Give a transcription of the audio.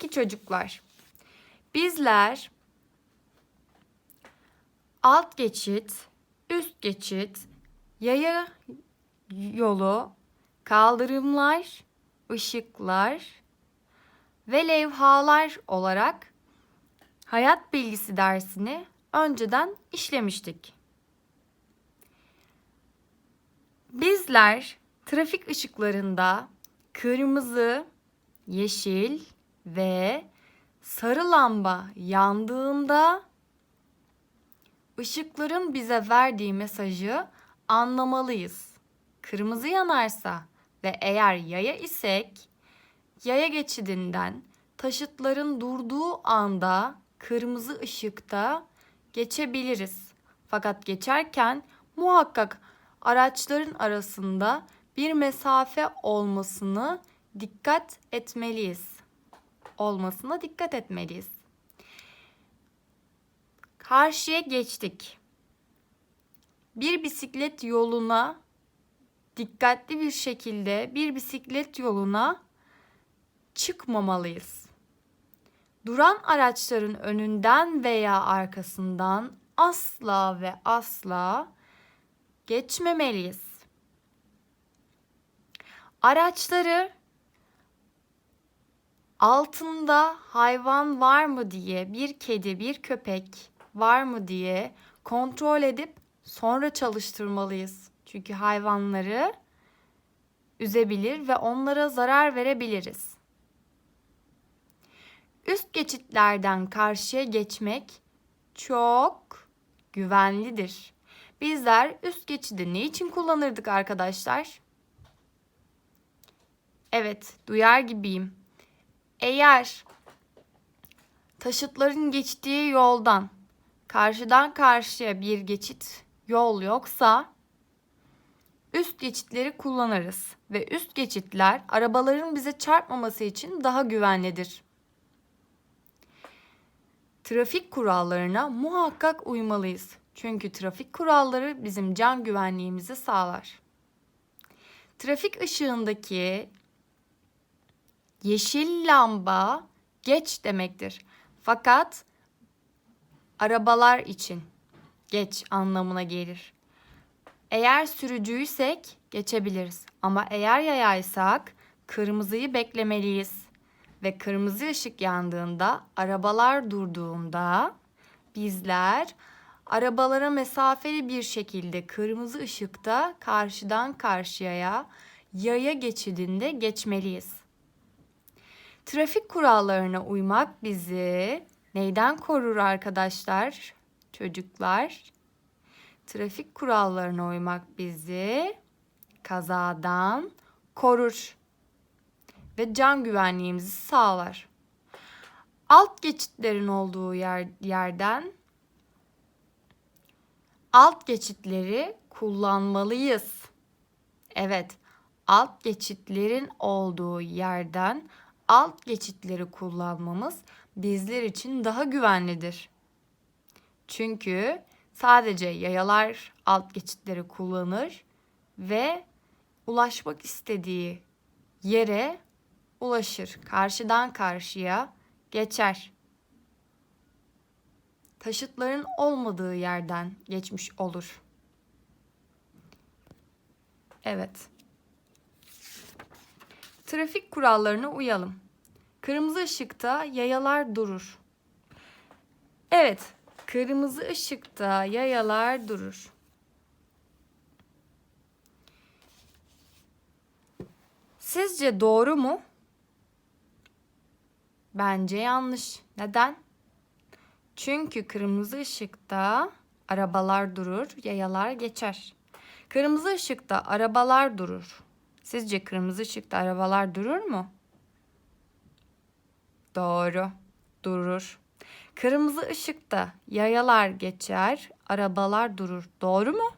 Peki çocuklar. Bizler alt geçit, üst geçit, yaya yolu, kaldırımlar, ışıklar ve levhalar olarak hayat bilgisi dersini önceden işlemiştik. Bizler trafik ışıklarında kırmızı, yeşil ve sarı lamba yandığında ışıkların bize verdiği mesajı anlamalıyız. Kırmızı yanarsa ve eğer yaya isek yaya geçidinden taşıtların durduğu anda kırmızı ışıkta geçebiliriz. Fakat geçerken muhakkak araçların arasında bir mesafe olmasını dikkat etmeliyiz. Olmasına dikkat etmeliyiz. Karşıya geçtik. Bir bisiklet yoluna dikkatli bir şekilde bir bisiklet yoluna çıkmamalıyız. Duran araçların önünden veya arkasından asla ve asla geçmemeliyiz. Araçları altında hayvan var mı diye bir kedi, bir köpek var mı diye kontrol edip sonra çalıştırmalıyız. Çünkü hayvanları üzebilir ve onlara zarar verebiliriz. Üst geçitlerden karşıya geçmek çok güvenlidir. Bizler üst geçidi ne için kullanırdık arkadaşlar? Evet, duyar gibiyim. Eğer taşıtların geçtiği yoldan karşıdan karşıya bir geçit yol yoksa üst geçitleri kullanırız ve üst geçitler arabaların bize çarpmaması için daha güvenlidir. Trafik kurallarına muhakkak uymalıyız. Çünkü trafik kuralları bizim can güvenliğimizi sağlar. Trafik ışığındaki yeşil lamba geç demektir. Fakat arabalar için geç anlamına gelir. Eğer sürücüysek geçebiliriz. Ama eğer yayaysak kırmızıyı beklemeliyiz. Ve kırmızı ışık yandığında, arabalar durduğunda bizler arabalara mesafeli bir şekilde kırmızı ışıkta karşıdan karşıyaya yaya geçidinde geçmeliyiz. Trafik kurallarına uymak bizi neyden korur arkadaşlar? Çocuklar. Trafik kurallarına uymak bizi kazadan korur ve can güvenliğimizi sağlar. Alt geçitlerin olduğu yer, yerden alt geçitleri kullanmalıyız. Evet, alt geçitlerin olduğu yerden alt geçitleri kullanmamız bizler için daha güvenlidir. Çünkü sadece yayalar alt geçitleri kullanır ve ulaşmak istediği yere ulaşır. Karşıdan karşıya geçer. Taşıtların olmadığı yerden geçmiş olur. Evet. Trafik kurallarına uyalım. Kırmızı ışıkta yayalar durur. Evet, kırmızı ışıkta yayalar durur. Sizce doğru mu? Bence yanlış. Neden? Çünkü kırmızı ışıkta arabalar durur, yayalar geçer. Kırmızı ışıkta arabalar durur. Sizce kırmızı ışıkta arabalar durur mu? Doğru. Durur. Kırmızı ışıkta yayalar geçer, arabalar durur. Doğru mu?